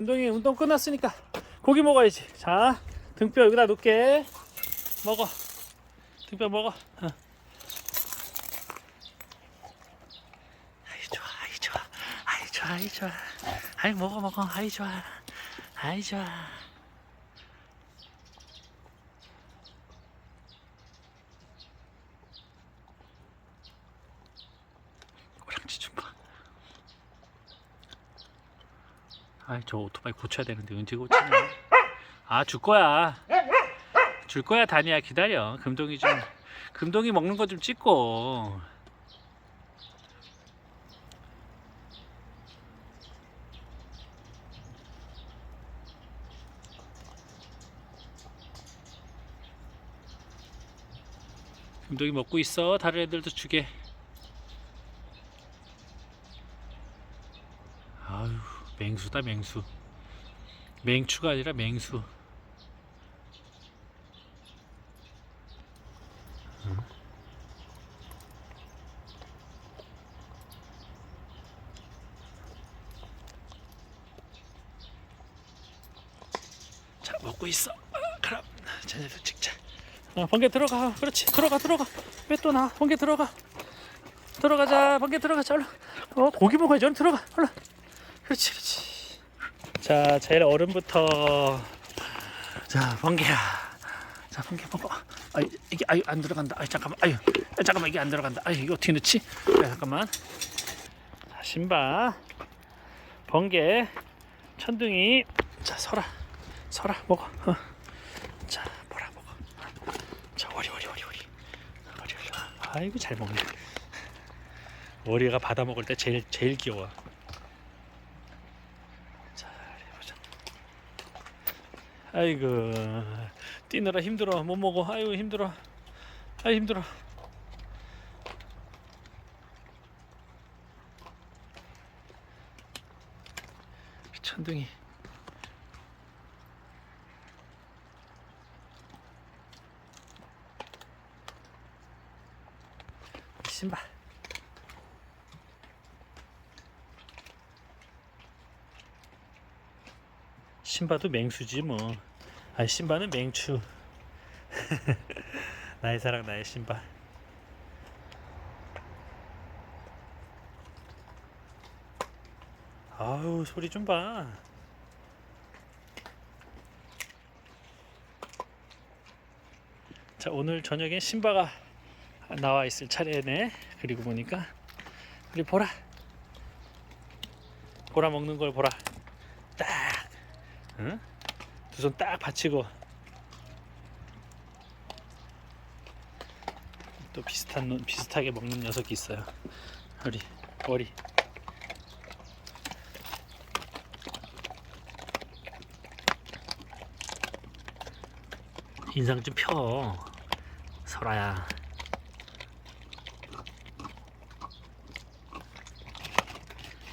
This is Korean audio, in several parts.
운동이 운동 끝났으니까 고기 먹어야지. 자, 등뼈 여기다 놓게. 먹어. 등뼈 먹어. 어. 아이 좋아, 아이 좋아, 아이 좋아, 아이 좋아. 아이 먹어 먹어, 아이 좋아, 아이 좋아. 오랑지 좀 봐. 아이 저 오토바이 고쳐야 되는데 언제 고치냐. 아줄 거야. 줄 거야 다니야. 기다려. 금동이 좀 금동이 먹는 거 좀 찍고. 금동이 먹고 있어. 다른 애들도 주게 아유 맹수다 맹수. 맹추가 아니라 맹수. 응. 자 먹고 있어. 아, 그럼 쟤네들 찍자. 어, 번개 들어가. 그렇지. 들어가 들어가. 왜 또 나? 번개 들어가. 들어가자. 번개 들어가자. 얼른. 어 고기 먹어야지. 얼른 들어가. 얼른. 그렇지 그렇지 자 제일 어른부터. 자 번개야. 자 번개 먹어 아 이게 아유 안 들어간다. 아 잠깐만. 아유 아, 잠깐만. 이게 안 들어간다. 아유 이거 어떻게 넣지? 아, 잠깐만. 자 신바. 번개. 천둥이. 자 설아. 설아 먹어. 어. 자 보라 먹어. 자 워리 워리 워리 워리. 워리 워리 아이고 잘 먹네. 워리가 받아 먹을 때 제일 제일 귀여워 자 해보자 아이고 뛰느라 힘들어. 못 먹어. 아이고 힘들어. 아이 힘들어. 천둥이 신발 신바도 맹수지 뭐. 아 신바는 맹추. 나의 사랑 나의 신바. 아우 소리 좀 봐. 자 오늘 저녁엔 신바가 나와 있을 차례네. 그리고 보니까 우리 보라. 보라 먹는 걸 보라. 딱 응? 두 손 딱 받치고 또 비슷한 놈- 비슷하게 먹는 녀석이 있어요. 우리 머리. 인상 좀 펴, 설아야.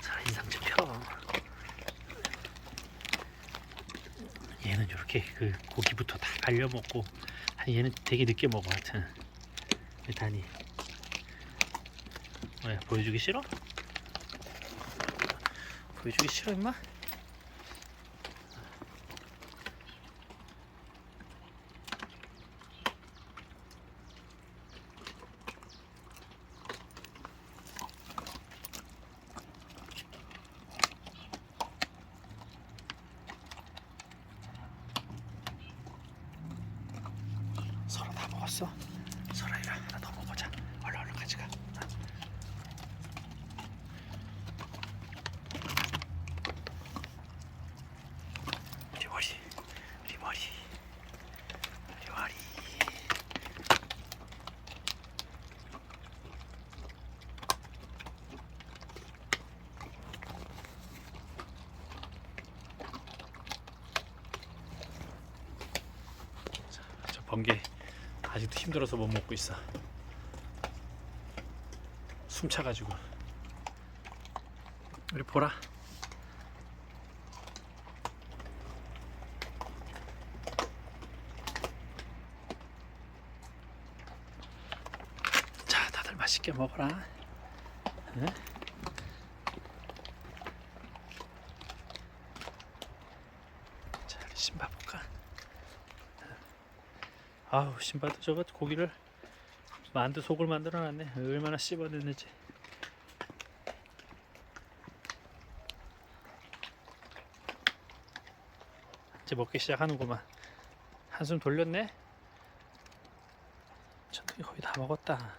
자, 인상 좀 펴. 얘는 이렇게 그 고기부터 다 갈려 먹고 아니 얘는 되게 늦게 먹어 하여튼 일단이 왜 보여주기 싫어? 보여주기 싫어 임마? 설아 다 먹었어? 설아 이리 하나 더 먹어자. 얼른 얼른 우리 머리. 우리. 머리. 우리 아직도 힘들어서 못 먹고 있어. 숨 차가지고. 우리 보라. 자, 다들 맛있게 먹어라. 응? 신바 볼까? 아우 신바도 저거 고기를 만두 속을 만들어 놨네. 얼마나 씹어냈는지. 이제 먹기 시작하는구만. 한숨 돌렸네. 천둥이 거의 다 먹었다.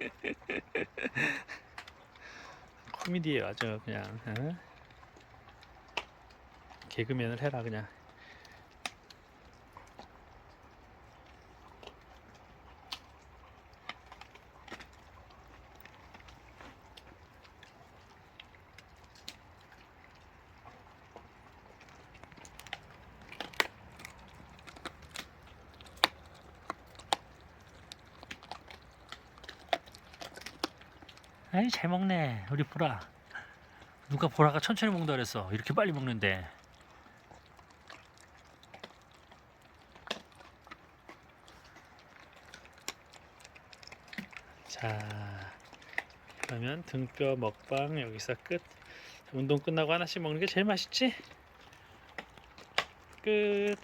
코미디예요 아주 그냥 어? 개그맨을 해라 그냥. 아이 잘 먹네. 우리 보라. 누가 보라가 천천히 먹는다 그랬어. 이렇게 빨리 먹는데 자 그러면 등뼈 먹방 여기서 끝. 운동 끝나고 하나씩 먹는 게 제일 맛있지? 끝